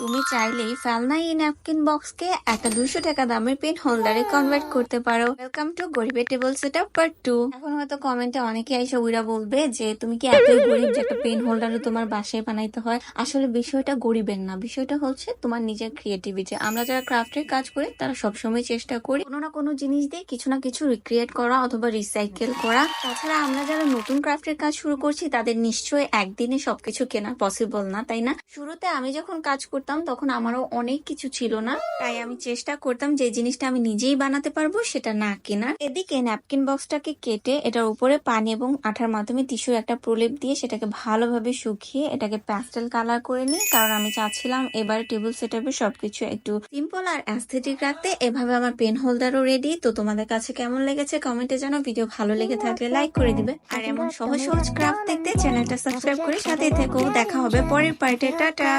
তুমি চাইলেই ফেলনা এই ন্যাপকিন বক্সকে একটা দুশো টাকা দামের পেন হোল্ডারে কনভার্ট করতে পারো। ওয়েলকাম টু গরিবের table set up part two এখন হয়তো কমেন্টে অনেকে এসে উইরা বলবে যে, তুমি কি এতই গরিব যে একটা পেন হোল্ডারও তোমার বাসায় বানাইতে হয়? আসলে বিষয়টা গরিবের না। বিষয়টা হচ্ছে তোমার নিজের ক্রিয়েটিভিটি আমরা যারা ক্রাফটের কাজ করি, তারা সবসময় চেষ্টা করি কোনো না কোনো জিনিস দিয়ে কিছু না কিছু রিক্রিয়েট করা অথবা রিসাইকেল করা। তাছাড়া আমরা যারা নতুন ক্রাফটের কাজ শুরু করছি, তাদের নিশ্চয়ই একদিনে সবকিছু কেনা পসিবল না, তাই না? শুরুতে আমি যখন কাজ করতাম, তখন আমারও অনেক কিছু ছিল না। তাই আমি চেষ্টা করতাম যে জিনিসটা আমি নিজেই বানাতে পারব, সেটা না কেনার। এদিকে ন্যাপকিন বক্সটাকে কেটে এটার উপরে পানি এবং আঠার মাধ্যমে টিস্যুর একটা প্রলেপ দিয়ে সেটাকে ভালোভাবে শুকিয়ে এটাকে প্যাস্টেল কালার করে নিই। কারণ আমি চাচ্ছিলাম এবার টেবিল সেট আপে সবকিছু একটু সিম্পল আর অ্যাস্থেটিক রাখতে। এভাবে আমার পেন হোল্ডারও রেডি তো তোমাদের কাছে কেমন লেগেছে কমেন্টে জানাও। ভিডিও ভালো লেগে থাকলে লাইক করে দিবে। আর এমন সহজ সহজ ক্রাফট দেখতে চ্যানেলটা সাবস্ক্রাইব করে সাথেই থেকো। দেখা হবে পরের পার্টে টাটা!